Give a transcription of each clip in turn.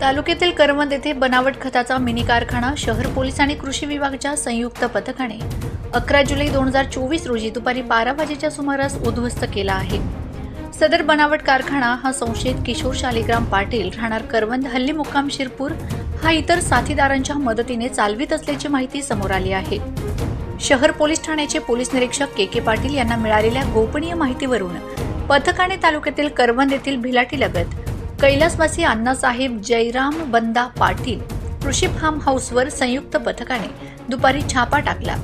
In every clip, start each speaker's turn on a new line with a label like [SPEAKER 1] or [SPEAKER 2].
[SPEAKER 1] तालुक्यातील करमद येथे बनावट खताचा मिनी कारखाना शहर पोलीस आणि कृषी विभागाच्या संयुक्त पथकाने अकरा जुलै दोन हजार चोवीस रोजी दुपारी बारा वाजेच्या सुमारास उद्ध्वस्त केला आहे. सदर बनावट कारखाना हा संशयित किशोर शालिग्राम पाटील राहणार करवंद हल्ली मुक्काम शिरपूर हा इतर साथीदारांच्या मदतीने चालवित असल्याची माहिती समोर आली आहे. शहर पोलीस ठाण्याचे पोलीस निरीक्षक के के पाटील यांना मिळालेल्या गोपनीय माहितीवरून पथकाने तालुक्यातील करवंद येथील भिलाटी लगत कैलासवासी अण्णासाहेब जयराम बंदा पाटील कृषी फार्म हाऊसवर संयुक्त पथकाने दुपारी छापा टाकला.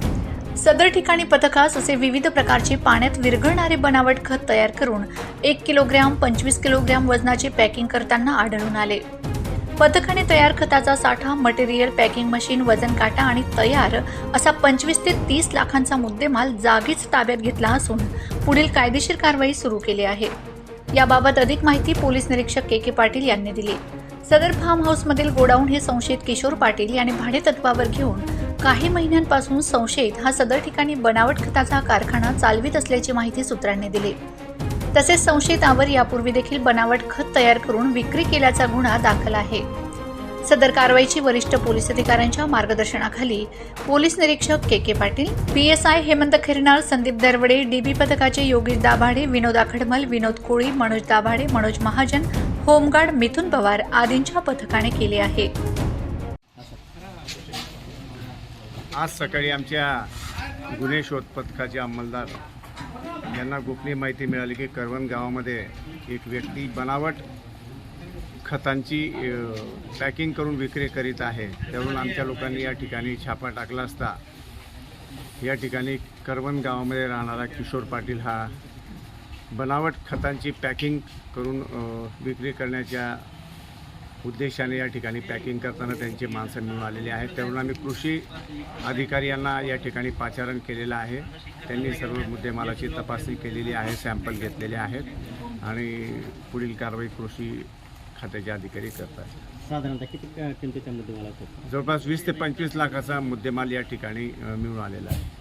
[SPEAKER 1] सदर ठिकाणी पथकास असे विविध प्रकारचे पाण्यात विरघळणारे बनावट खत तयार करून एक किलोग्रॅम पंचवीस किलोग्रॅम वजनाचे पॅकिंग करताना आढळून आले. पथकाने तयार खताचा साठा मटेरियल पॅकिंग मशीन वजन काटा आणि तयार असा पंचवीस ते तीस लाखांचा मुद्देमाल जागीच ताब्यात घेतला असून पुढील कायदेशीर कारवाई सुरू केली आहे. याबाबत अधिक माहिती पोलीस निरीक्षक के के पाटील यांनी दिली. सदर फार्म हाऊसमधील गोडाऊन हे संशयित किशोर पाटील यांनी भाडे तत्वावर घेऊन काही महिन्यांपासून संशयित हा सदर ठिकाणी बनावट खताचा कारखाना चालवित असल्याची माहिती सूत्रांनी दिली. तसेच संशयितावर यापूर्वी देखील बनावट खत तयार करून विक्री केल्याचा गुन्हा दाखल आहे. सदर कारवाईची वरिष्ठ पोलीस अधिकाऱ्यांच्या मार्गदर्शनाखाली पोलीस निरीक्षक K K Patil P S I Hemant Khirnal Sandeep Darwade DB पथकाचे योगेश दाभाडे विनोद आखडमल विनोद कोळी मनोज दाभाडे मनोज महाजन होमगार्ड मिथुन पवार आदींच्या पथकाने केले आहे.
[SPEAKER 2] आज सकाळी आमच्या गुन्हे शोध पथकाचे अंमलदार यांना गोपनीय माहिती मिळाली की करवण गावामध्ये एक व्यक्ती बनावट खतांची पॅकिंग करून विक्री करीत आहे. त्यावरून आमच्या लोकांनी या ठिकाणी छापा टाकला असता. या ठिकाणी करवण गावामध्ये राहणारा किशोर पाटील हा बनावट खतांची पॅकिंग करून विक्री करण्याच्या उद्देशाने या ठिकाणी पॅकिंग करताना त्यांची माणसं मिळून आलेली आहेत. त्यावरून आम्ही कृषी अधिकारी यांना या ठिकाणी पाचारण केलेलं आहे. त्यांनी सर्व मुद्देमालाची तपासणी केलेली आहे सॅम्पल घेतलेले आहेत आणि पुढील कारवाई कृषी खात्याचे अधिकारी करतात.
[SPEAKER 3] साधारणतः किती अ, किमतीच्या मुद्देमाला
[SPEAKER 2] जवळपास वीस ते पंचवीस लाखाचा मुद्देमाल या ठिकाणी अ, मिळून आलेला आहे.